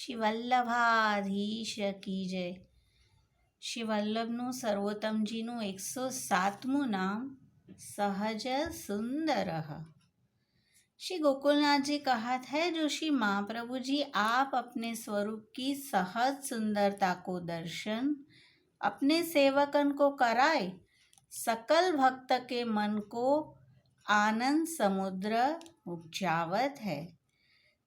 શ્રી વલ્લભાધીશ કી જય શ્રી વલ્લભનું સર્વોત્તમજીનું એકસો સાતમું નામ सहज सुंदर श्री गोकुलनाथ जी कहा है जो श्री महाप्रभु जी आप अपने स्वरूप की सहज सुंदरता को दर्शन अपने सेवकन को कराए सकल भक्त के मन को आनंद समुद्र उपजावत है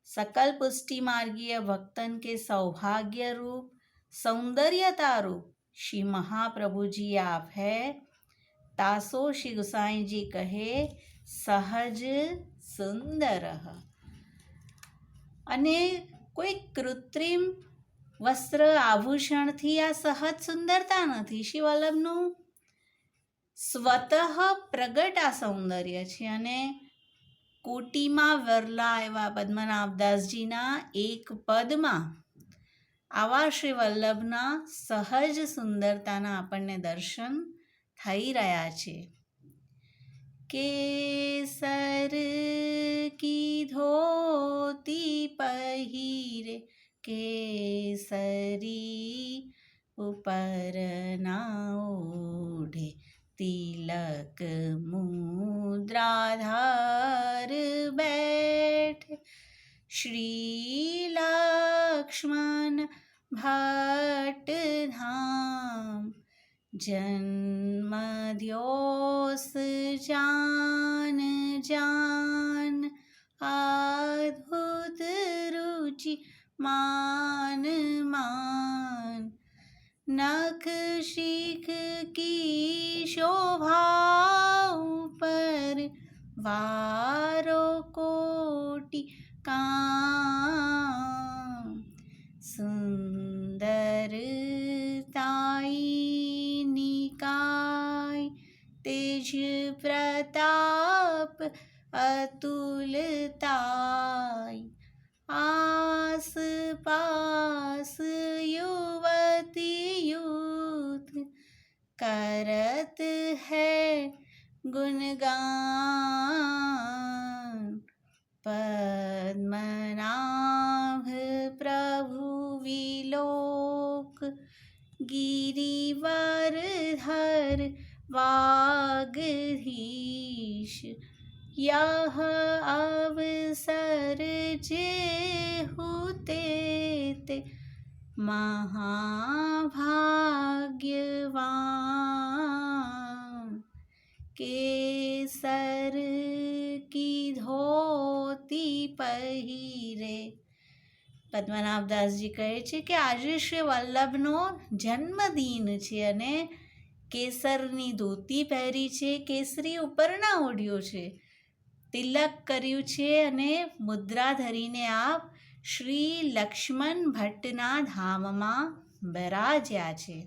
सकल पुष्टि मार्गीय भक्तन के सौभाग्य रूप सौंदर्यता रूप श्री महाप्रभु जी आप है તાસો શ્રી ગુસાઈજી કહે સહજ સુંદર અને કોઈ કૃત્રિમ વસ્ત્ર આભૂષણથી આ સહજ સુંદરતા નથી શ્રી વલ્લભનું સ્વતઃ પ્રગટ આ સૌંદર્ય છે અને કોટીમાં વરલા એવા પદ્મનાભદાસજીના એક પદમાં આવા શ્રી વલ્લભના સહજ સુંદરતાના આપણને દર્શન થઈ રહ્યા છે. કેસર કી ધોતી પહીરે, કેસરી ઉપર ના ઓઢે, તિલક મુદ્રાધાર बैठ श्री लक्ष्मण भट्ट धाम जन्म द्योस जान जान अद्भुत रुचि मान मान नख शिख की शोभा વારો કોટી કામ સુંદર તાઈ નિકાય તેજ પ્રતાપ અતુલતાય આસપાસ गुणगान पद्मनाभ प्रभु विलोक गिरिवरधर वागधीश यह अवसर जे हुते महाभाग्यवान केसर की ધોતી પહેરે પદ્મનાભદાસજી કહે છે કે આજે શ્રી વલ્લભનો જન્મદિન છે અને કેસરની ધોતી પહેરી છે કેસરી ઉપરના ઓઢ્યો છે તિલક કર્યું છે અને મુદ્રા ધરીને આપ શ્રી લક્ષ્મણ ભટ્ટના ધામમાં બરાજ્યા છે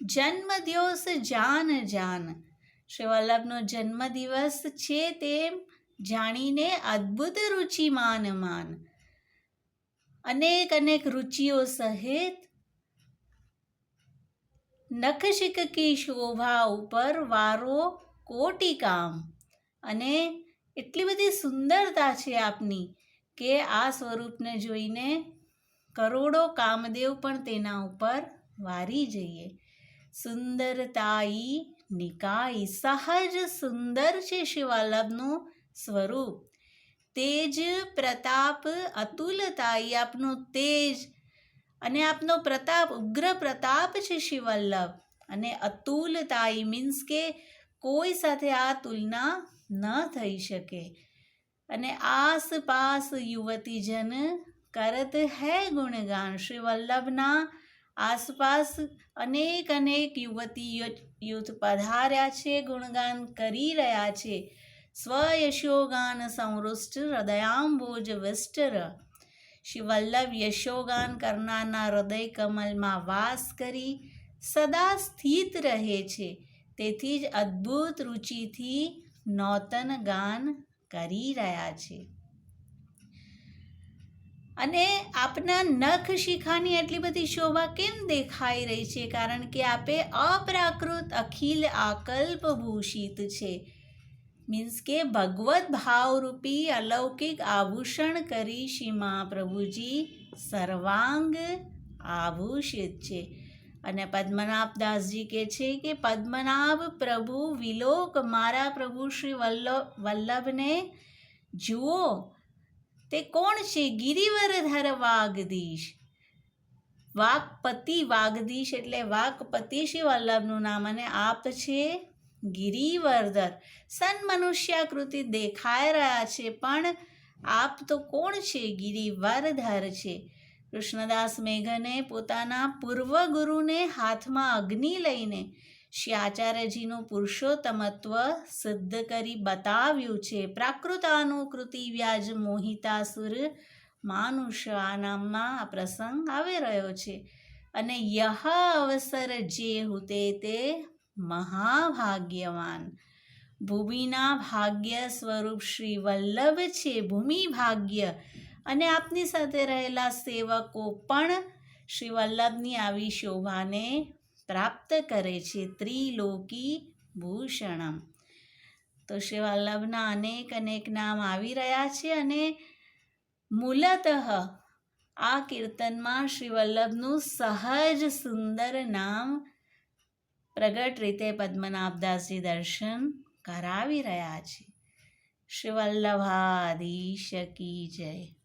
જન્મદિવસ જાન જાન. શ્રી વલ્લભનો જન્મદિવસ છે તેમ જાણીને અદ્ભુત રુચિ માન માન. અનેક અનેક રુચિઓ સહિત નખશિકકી શોભા ઉપર વારો કોટી કામ. અને એટલી બધી સુંદરતા છે આપની કે આ સ્વરૂપને જોઈને કરોડો કામદેવ પણ તેના ઉપર વારી જઈએ. સુંદરતાઈ નિકાય સહજ સુંદર છે શિવાલભનું સ્વરૂપ તેજ પ્રતાપ અતુલતાઈ આપનો તેજ અને આપનો પ્રતાપ ઉગ્ર પ્રતાપ છે શિવલ્લભ અને અતુલતાઈ મીન્સ કે કોઈ સાથે આ તુલના ન થઈ શકે અને આસપાસ યુવતીજન કરત હે ગુણગાન શ્રી વલ્લભના આસપાસ અનેક અનેક યુવતી યુથ પધાર્યા છે, ગુણગાન કરી રહ્યા છે. સ્વયશોગાન સંવૃષ્ટ હૃદયાંબોજ વિષ્ટર શ્રી વલ્લભ યશોગાન કરનારના હૃદય કમલમાં વાસ કરી સદા સ્થિત રહે છે. તેથી જ અદ્ભુત રુચિથી નૌતન ગાન કરી રહ્યા છે. અને આપના નખ શિખાની એટલી બધી શોભા કેમ દેખાઈ રહી છે? કારણ કે આપે અપ્રાકૃત અખિલ આકલ્પ ભૂષિત છે. મીન્સ કે ભગવત ભાવરૂપી અલૌકિક આભૂષણ કરી શ્રી મહાપ્રભુજી સર્વાંગ આભૂષિત છે. અને પદ્મનાભદાસજી કહે છે કે પદ્મનાભ પ્રભુ વિલોક મારા પ્રભુ શ્રી વલ્લભ વલ્લભને જુઓ તે કોણ છે? ગિરિવરધર વાગદીશ. વાકપતિ વાગદીશ એટલે વાકપતિ શ્રી વલ્લભનું નામ અને આપ છે ગિરિવર્ધર સન મનુષ્યાકૃતિ દેખાઈ રહ્યા છે, પણ આપ તો કોણ છે? ગિરિવરધર છે. કૃષ્ણદાસ મેઘને પોતાના પૂર્વ ગુરુને હાથમાં અગ્નિ લઈને શ્રી આચાર્યજીનું પુરુષોત્તમત્વ સિદ્ધ કરી બતાવ્યું છે. પ્રાકૃતાનુકૃતિ વ્યાજ મોહિતાસુર માનુષ આ નામમાં આ પ્રસંગ આવી રહ્યો છે. અને યહ અવસર જે હુતે તે મહાભાગ્યવાન. ભૂમિના ભાગ્ય સ્વરૂપ શ્રી વલ્લભ છે ભૂમિ ભાગ્ય. અને આપની સાથે રહેલા સેવકો પણ શ્રી વલ્લભની આવી શોભાને પ્રાપ્ત કરે છે ત્રિલોકી ભૂષણમ. તો શ્રી અનેક અનેક નામ આવી રહ્યા છે અને મૂલતઃ આ કીર્તનમાં શ્રીવલ્લભનું સહજ સુંદર નામ પ્રગટ રીતે પદ્મનાભદાસજી દર્શન કરાવી રહ્યા છે. શ્રી વલ્લભાધીશ કી જય.